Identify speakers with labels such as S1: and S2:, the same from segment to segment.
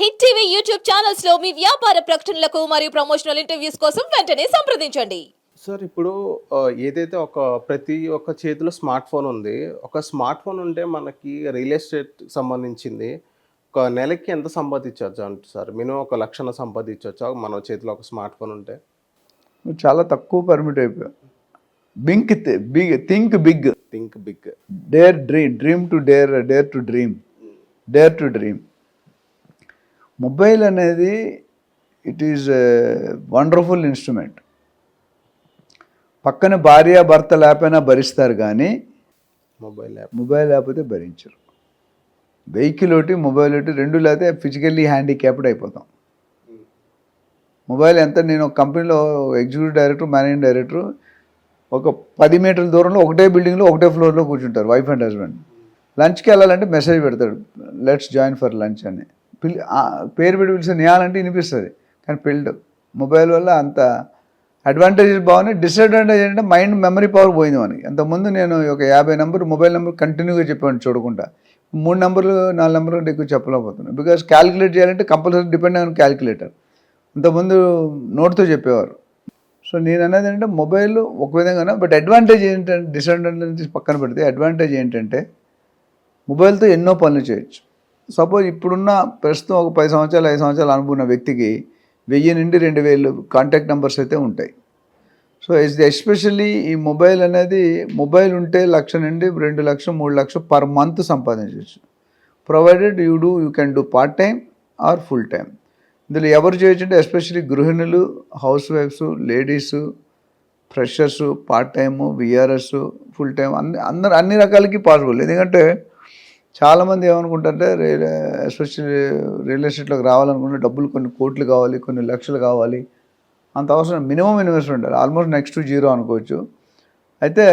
S1: Hit TV YouTube ఛానల్స్లో మీ వ్యాపార ప్రకటనలకు మరియు ప్రమోషనల్ ఇంటర్వ్యూస్ కోసం వెంటనే సంప్రదించండి.
S2: సార్ ఇప్పుడు ఏదైతే ఒక ప్రతి ఒక్క చేతిలో స్మార్ట్ ఫోన్ ఉంది ఒక స్మార్ట్ ఫోన్ ఉంటే మనకి రియల్ ఎస్టేట్ సంబంధించింది ఒక నెలకి ఎంత సంపాదించవచ్చు అంటే సార్? మినిమం ఒక లక్షణ సంపాదించవచ్చా మన చేతిలో ఒక స్మార్ట్ ఫోన్ ఉంటే?
S3: నువ్వు చాలా తక్కువ పర్మిట్ అయిపోయావు. Think big think big
S2: think big
S3: dare dream dream to dare dare to dream dare to dream mobile అనేది ఇట్ ఈజ్ వండర్ఫుల్ ఇన్స్ట్రుమెంట్. పక్కన భార్య భర్త లేకపోయినా భరిస్తారు కానీ
S2: మొబైల్ యాప్.
S3: మొబైల్ లేకపోతే భరించరు. వెహికల్ ఒకటి మొబైల్ ఒకటి రెండు లేకపోతే ఫిజికల్లీ హ్యాండిక్యాప్డ్ అయిపోతాం. మొబైల్ ఎంత నేను ఒక కంపెనీలో ఎగ్జిక్యూటివ్ డైరెక్టర్ మేనేజింగ్ డైరెక్టర్ ఒక పది మీటర్ల దూరంలో ఒకటే బిల్డింగ్లో ఒకటే ఫ్లోర్లో కూర్చుంటారు వైఫ్ అండ్ హస్బెండ్. లంచ్కి వెళ్ళాలంటే మెసేజ్ పెడతాడు లెట్స్ జాయిన్ ఫర్ లంచ్ అని. పిలి పేరు పెట్టి పిలిచి నేయాలంటే వినిపిస్తుంది. కానీ పిల్డ్ మొబైల్ వల్ల అంత అడ్వాంటేజెస్ బాగున్నాయి. డిసడ్వాంటేజ్ ఏంటంటే మైండ్ మెమరీ పవర్ పోయింది మనకి. అంతకుముందు నేను ఒక యాభై నెంబర్ మొబైల్ నెంబర్ కంటిన్యూగా చెప్పాను చూడకుండా. మూడు నెంబర్లు నాలుగు నెంబర్లు కంటే ఎక్కువ చెప్పలేకపోతున్నాను. బికాస్ క్యాలిక్యులేట్ చేయాలంటే కంపల్సరీ డిపెండ్ ఆన్ క్యాలిక్యులేటర్ ఇంతకుముందు నోట్తో చెప్పేవారు. సో నేను అనేది ఏంటంటే మొబైల్ ఒక విధంగా బట్ అడ్వాంటేజ్ ఏంటంటే డిసడ్వాంటేజ్ పక్కన పెడితే అడ్వాంటేజ్ ఏంటంటే మొబైల్తో ఎన్నో పనులు చేయొచ్చు. సపోజ్ ఇప్పుడున్న ప్రస్తుతం ఒక పది సంవత్సరాలు ఐదు సంవత్సరాలు అనుకున్న వ్యక్తికి వెయ్యి నుండి రెండు వేలు కాంటాక్ట్ నెంబర్స్ అయితే ఉంటాయి. సో ఇస్ ఎస్పెషల్లీ ఈ మొబైల్ అనేది మొబైల్ ఉంటే లక్ష నుండి రెండు లక్షలు మూడు లక్షలు పర్ మంత్ సంపాదించవచ్చు. Provided you do you can do part time or full time ఇందులో ఎవరు చేయొచ్చంటే ఎస్పెషల్లీ గృహిణులు house wives ladies freshers part time VRS full time అన్ని అందరు అన్ని రకాలకి పాసిబుల్ ఎందుకంటే చాలామంది ఏమనుకుంటారంటే రియల్ ఎస్పెషల్లీ రియల్ ఎస్టేట్లోకి రావాలనుకుంటే డబ్బులు కొన్ని కోట్లు కావాలి కొన్ని లక్షలు కావాలి. అంత అవసరం minimum investment almost next to zero అనుకోవచ్చు. అయితే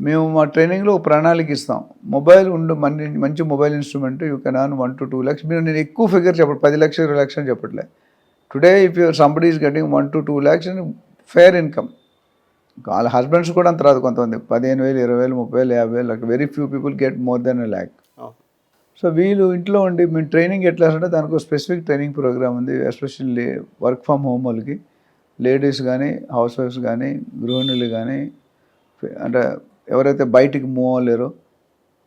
S3: మేము మా ట్రైనింగ్లో ప్రణాళిక ఇస్తాం. మొబైల్ ఉండు మంచి మంచి mobile instrument you can earn one to two lakhs మీరు నేను ఎక్కువ ఫిగర్ చెప్పడు పది లక్షలు ఇరవై లక్షలు చెప్పట్లే. Today if you're somebody is getting one to two lakhs fair income వాళ్ళ హస్బెండ్స్ కూడా అంత రాదు కొంతమంది. పదిహేను వేలు ఇరవై వేలు ముప్పై వేలు యాభై వేలు అక్కడ very few people get more than a lakh so వీళ్ళు ఇంట్లో ఉండి మేము ట్రైనింగ్ ఎట్లా అంటే దానికి స్పెసిఫిక్ ట్రైనింగ్ ప్రోగ్రామ్ ఉంది. ఎస్పెషల్లీ వర్క్ ఫ్రమ్ హోమ్ వాళ్ళకి. లేడీస్ కానీ హౌస్ వైఫ్స్ కానీ గృహిణులు కానీ అంటే ఎవరైతే బయటికి మూవ్ అవ్వలేరో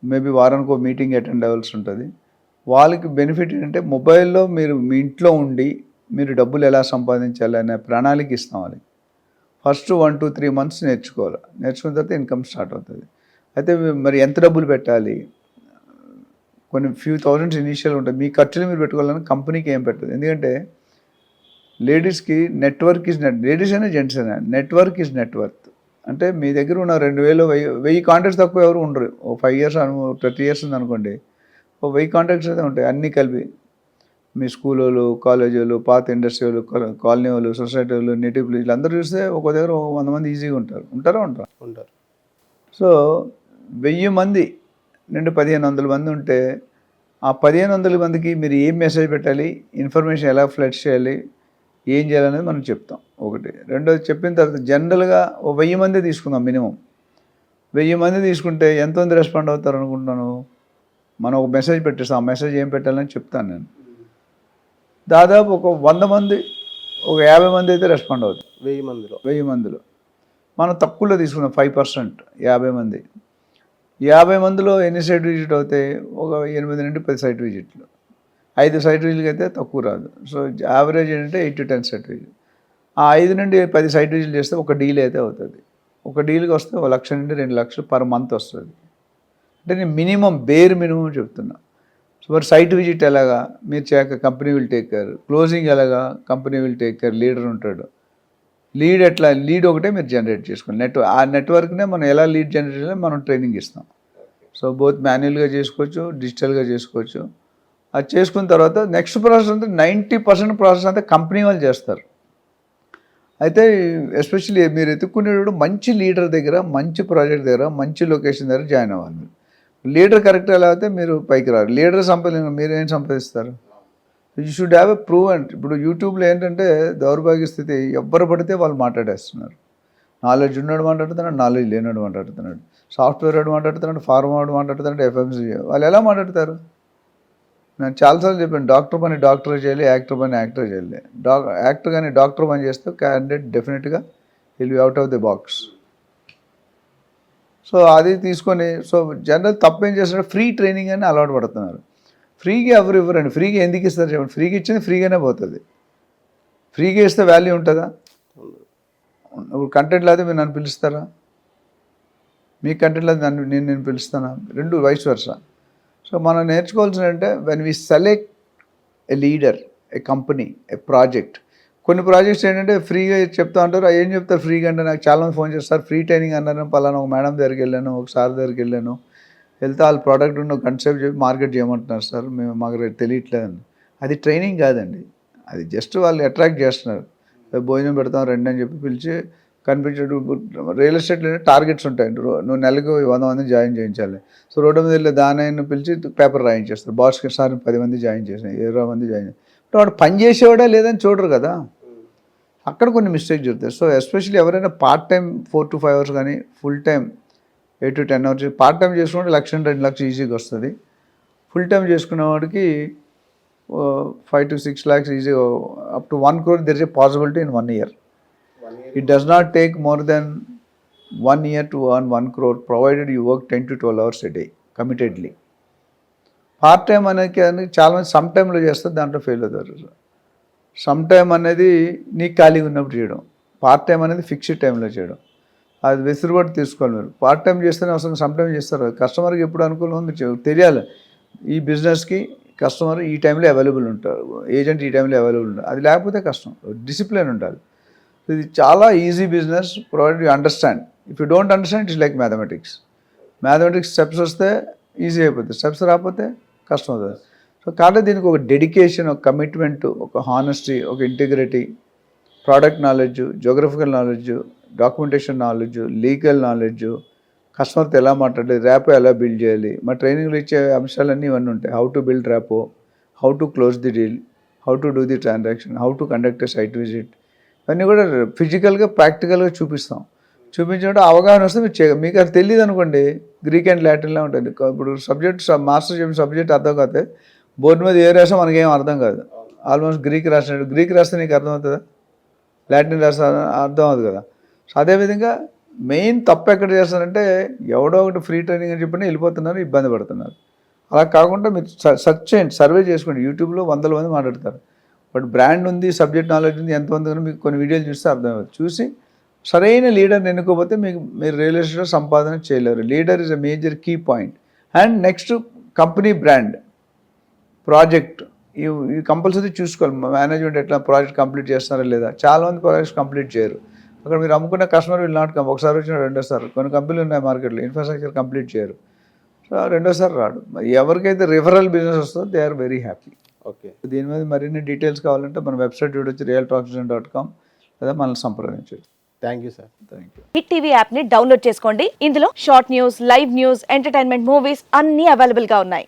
S3: మేబీ వారానికి ఒక మీటింగ్ అటెండ్ అవ్వాల్సి ఉంటుంది. వాళ్ళకి బెనిఫిట్ ఏంటంటే మొబైల్లో మీరు మీ ఇంట్లో ఉండి మీరు డబ్బులు ఎలా సంపాదించాలి అనే ప్రణాళిక ఇస్తాం వాళ్ళకి. First one two three months నేర్చుకోవాలి. నేర్చుకున్న తర్వాత ఇన్కమ్ స్టార్ట్ అవుతుంది. అయితే మరి ఎంత డబ్బులు పెట్టాలి? కొన్ని ఫ్యూ థౌజండ్స్ ఇనీషియల్ ఉంటాయి మీ ఖర్చులు మీరు పెట్టుకోవాలని కంపెనీకి ఏం పెట్టదు. ఎందుకంటే లేడీస్కి నెట్వర్క్ ఇస్ నెట్ లేడీస్ అయినా జెంట్స్ అయినా నెట్వర్క్ ఇస్ నెట్వర్క్ అంటే మీ దగ్గర ఉన్న రెండు వేలు వెయ్యి వెయ్యి కాంటాక్ట్స్ తక్కువ ఎవరు ఉండరు. ఓ ఫైవ్ ఇయర్స్ అను థర్టీ ఇయర్స్ ఉంది అనుకోండి. ఓ వెయ్యి కాంటాక్ట్స్ అయితే ఉంటాయి. అన్నీ కలిపి మీ స్కూల్ వాళ్ళు కాలేజ్ వాళ్ళు పాత ఇండస్ట్రీ వాళ్ళు కాలనీ వాళ్ళు సొసైటీ వాళ్ళు నేటివ్ ప్లేస్ అందరూ చూస్తే ఒక దగ్గర ఓ వంద మంది ఈజీగా ఉంటారు. ఉంటారా ఉంటారా
S2: ఉంటారు.
S3: సో వెయ్యి మంది నుండి పదిహేను వందల మంది ఉంటే ఆ పదిహేను వందల మందికి మీరు ఏం మెసేజ్ పెట్టాలి? ఇన్ఫర్మేషన్ ఎలా ఫ్లడ్ చేయాలి? ఏం చేయాలనేది మనం చెప్తాం. ఒకటి. రెండోది చెప్పిన తర్వాత జనరల్గా ఓ వెయ్యి మంది తీసుకుందాం మినిమం. వెయ్యి మంది తీసుకుంటే ఎంతమంది రెస్పాండ్ అవుతారు అనుకుంటున్నాను? మనం ఒక మెసేజ్ పెట్టేస్తాం. ఆ మెసేజ్ ఏం పెట్టాలని చెప్తాను నేను. దాదాపు ఒక వంద మంది ఒక యాభై మంది అయితే రెస్పాండ్ అవుతారు.
S2: వెయ్యి మందిలో.
S3: వెయ్యి మందిలో. మనం తక్కువలో తీసుకున్నాం ఫైవ్ పర్సెంట్ యాభై మంది. యాభై మందిలో ఎన్ని సైట్ విజిట్ అవుతాయి? ఒక ఎనిమిది నుండి పది సైట్ విజిట్లు ఐదు సైట్ విజిట్కి అయితే తక్కువ రాదు. సో యావరేజ్ ఏంటంటే eight to ten site visit ఆ ఐదు నుండి పది సైట్ విజిట్ చేస్తే ఒక డీల్ అయితే అవుతుంది. ఒక డీల్కి వస్తే ఒక లక్ష నుండి రెండు లక్షలు పర్ మంత్ వస్తుంది. అంటే నేను మినిమం బేర్ మినిమం చెప్తున్నా. మరి సైట్ విజిట్ ఎలాగా? మీరు చేయక company will take care. Closing ఎలాగా? Company will take care. Leader ఉంటాడు. లీడ్ ఎట్లా? లీడ్ ఒకటే మీరు జనరేట్ చేసుకోండి నెట్ ఆ నెట్వర్క్నే మనం ఎలా లీడ్ జనరేట్ చేయాలి మనం ట్రైనింగ్ ఇస్తాం. సో బోత్ మాన్యువల్గా చేసుకోవచ్చు డిజిటల్గా చేసుకోవచ్చు. అది చేసుకున్న తర్వాత నెక్స్ట్ ప్రాసెస్ అంతా నైంటీ పర్సెంట్ ప్రాసెస్ అంతా కంపెనీ వాళ్ళు చేస్తారు. అయితే ఎస్పెషల్లీ మీరు ఎత్తుక్కునేటప్పుడు మంచి లీడర్ దగ్గర మంచి ప్రాజెక్ట్ దగ్గర మంచి లొకేషన్ దగ్గర జాయిన్ అవ్వాలి మీరు. లీడర్ కరెక్ట్గా లేకపోతే మీరు పైకి రారు. లీడర్ సంపాదించిన మీరు ఏం సంపాదిస్తారు? You should have a prove and ఇప్పుడు యూట్యూబ్లో ఏంటంటే దౌర్భాగ్య స్థితి ఎవ్వరు పడితే వాళ్ళు మాట్లాడేస్తున్నారు. నాలెడ్జ్ ఉన్నాడు మాట్లాడుతున్నాడు నాలెడ్జ్ లేనాడు మాట్లాడుతున్నాడు. సాఫ్ట్వేర్ వాడు మాట్లాడుతున్నాడు ఫార్మ్ వాడు మాట్లాడుతున్నాడు ఎఫ్ఎంసీ వాళ్ళు ఎలా మాట్లాడతారు? నేను చాలాసార్లు చెప్పాను డాక్టర్ పని డాక్టర్ చేయాలి యాక్టర్ పని యాక్టర్ చేయాలి. డాక్ యాక్టర్ కానీ డాక్టర్ పని చేస్తే క్యాండిడేట్ డెఫినెట్గా will be out of the box so అది తీసుకొని సో జనరల్ తప్పేం చేస్తాడు? ఫ్రీ ట్రైనింగ్ అని అలవాటు పడుతున్నారు. ఫ్రీగా ఎవరు ఇవ్వరండి? ఫ్రీగా ఎందుకు ఇస్తారు చెప్పండి? ఫ్రీగా ఇచ్చింది ఫ్రీగానే పోతుంది. ఫ్రీగా ఇస్తే వాల్యూ ఉంటుందా? ఇప్పుడు కంటెంట్ లేదా మీరు నన్ను పిలుస్తారా? మీ కంటెంట్ లేదా నన్ను నేను నేను పిలుస్తానా? రెండు వయసు వర్ష సో మనం నేర్చుకోవాల్సిన అంటే when we select a leader a company a project కొన్ని ప్రాజెక్ట్స్ ఏంటంటే ఫ్రీగా చెప్తా ఉంటారు. ఏం చెప్తారు? ఫ్రీగా అంటే నాకు చాలా మంది ఫోన్ చేస్తారు. ఫ్రీ ట్రైనింగ్ అన్నారు పలానా ఒక మేడం దగ్గరికి వెళ్ళాను. ఒక సార్ దగ్గరికి వెళ్ళాను. వెళ్తే వాళ్ళ ప్రోడక్ట్ ఉన్న కన్సెప్ట్ చెప్పి మార్కెట్ చేయమంటున్నారు సార్ మేము మాకు తెలియట్లేదండి అది ట్రైనింగ్ కాదండి. అది జస్ట్ వాళ్ళు అట్రాక్ట్ చేస్తున్నారు. భోజనం పెడతాం రండి అని చెప్పి పిలిచి కనిపించే రియల్ ఎస్టేట్లో టార్గెట్స్ ఉంటాయి. నువ్వు నెలకు వంద మంది జాయిన్ చేయించాలి. సో రోడ్డు మీద వెళ్ళి దాని పిలిచి పేపర్ రాయించేస్తారు. బాస్కి సార్ పది మంది జాయిన్ చేసిన ఇరవై మంది జాయిన్ ఇప్పుడు వాడు పని చేసేవాడా లేదని చూడరు కదా. అక్కడ కొన్ని మిస్టేక్ జరుగుతాయి. సో ఎస్పెషల్లీ ఎవరైనా part time four to five hours కానీ full time eight to ten hours part time చేసుకుంటే లక్ష రెండు లక్షలు ఈజీగా వస్తుంది. ఫుల్ టైం చేసుకునే వాడికి ఫైవ్ టు సిక్స్ ల్యాక్స్ ఈజీగా up to one crore there is a possibility in one year it does not take more than one year to earn one crore provided you work ten to twelve hours a day committedly part time అనేది అనేది చాలామంది some టైంలో చేస్తారు దాంట్లో fail అవుతారు. Some time అనేది నీకు ఖాళీగా ఉన్నప్పుడు చేయడం. పార్ట్ టైం అనేది ఫిక్స్డ్ టైంలో చేయడం. అది వెసులుబాటు తీసుకోవాలి మీరు. పార్ట్ టైం చేస్తేనే అవసరం సమ్ టైం చేస్తారు. కస్టమర్కి ఎప్పుడు అనుకూలం ఉంది తెలియాలి. ఈ బిజినెస్కి కస్టమర్ ఈ టైంలో అవైలబుల్ ఉంటారు. ఏజెంట్ ఈ టైంలో అవైలబుల్ ఉంటారు అది లేకపోతే కష్టం. డిసిప్లిన్ ఉండాలి. ఇది చాలా easy business. Provide you understand. If you don't understand it's like mathematics. Mathematics steps వస్తే ఈజీ అయిపోతుంది స్టెప్స్ రాకపోతే కష్టం అవుతుంది. సో కాబట్టి దీనికి ఒక డెడికేషన్ ఒక కమిట్మెంట్ ఒక హానెస్టీ ఒక integrity product knowledge geographical knowledge documentation knowledge legal knowledge కస్టమర్తో ఎలా మాట్లాడాలి ర్యాపో ఎలా బిల్డ్ చేయాలి మా ట్రైనింగ్లో ఇచ్చే అంశాలన్నీ ఇవన్నీ ఉంటాయి. How to build rapport how to close the deal how to do the transaction how to conduct a site visit ఇవన్నీ కూడా ఫిజికల్గా ప్రాక్టికల్గా చూపిస్తాం. చూపించినప్పుడు అవగాహన వస్తే మీరు చే మీకు అది తెలియదు అనుకోండి గ్రీక్ అండ్ లాటిన్లా ఉంటుంది. ఇప్పుడు సబ్జెక్ట్ మాస్టర్ చెప్పిన సబ్జెక్ట్ అర్థం కాకపోతే బోర్డు మీద ఏ రాసా మనకేం అర్థం కాదు. ఆల్మోస్ట్ గ్రీక్ రాసినట్టు గ్రీక్ రాస్తే నీకు అర్థమవుతుందా? లాటిన్ రాస్తా అర్థం అవుతుంది కదా. సో అదేవిధంగా మెయిన్ తప్పు ఎక్కడ చేస్తారంటే ఎవడో ఒకటి ఫ్రీ ట్రైనింగ్ అని చెప్పినా వెళ్ళిపోతున్నారు ఇబ్బంది పడుతున్నారు. అలా కాకుండా మీరు సెర్చ్ చేయండి సర్వే చేసుకోండి. యూట్యూబ్లో వందల మంది మాట్లాడతారు. బట్ బ్రాండ్ ఉంది సబ్జెక్ట్ నాలెడ్జ్ ఉంది ఎంతమంది ఉంది మీకు కొన్ని వీడియోలు చూస్తే అర్థమవుతుంది చూసి సరైన లీడర్ని ఎన్నుకోకపోతే మీకు మీరు రియల్ ఎస్టేట్లో సంపాదన చేయలేరు. Leader is a major key point. And next company brand. Project ఇవి ఇవి కంపల్సరీ చూసుకోవాలి. మేనేజ్మెంట్ ఎట్లా ప్రాజెక్ట్ కంప్లీట్ చేస్తున్నారా లేదా? చాలా మంది ప్రాజెక్ట్స్ కంప్లీట్ చేయరు. అక్కడ మీరు అమ్ముకున్న కస్టమర్ విల్ నాట్ కమ్ ఒకసారి వచ్చిన రెండోసారి కొన్ని కంపెనీలు ఉన్నాయి మార్కెట్లో ఇన్ఫ్రాస్ట్రక్చర్ కంప్లీట్ చేయరు. సో రెండోసారి రాడు. మరి ఎవరికైతే రిఫరల్ బిజినెస్ వస్తుందో they are very happy.
S2: Okay.
S3: దీని మీద మరిన్ని డీటెయిల్స్ కావాలంటే మన వెబ్సైట్ చూడొచ్చు రియల్ టాక్సిజన్ డాట్ కామ్ లేదా మనల్ని సంప్రదించవచ్చు
S2: thank you sir.
S3: Thank you.
S4: Hit TV యాప్ని డౌన్లోడ్ చేసుకోండి. ఇందులో short news live news entertainment movies అన్ని అవైలబుల్గా ఉన్నాయి.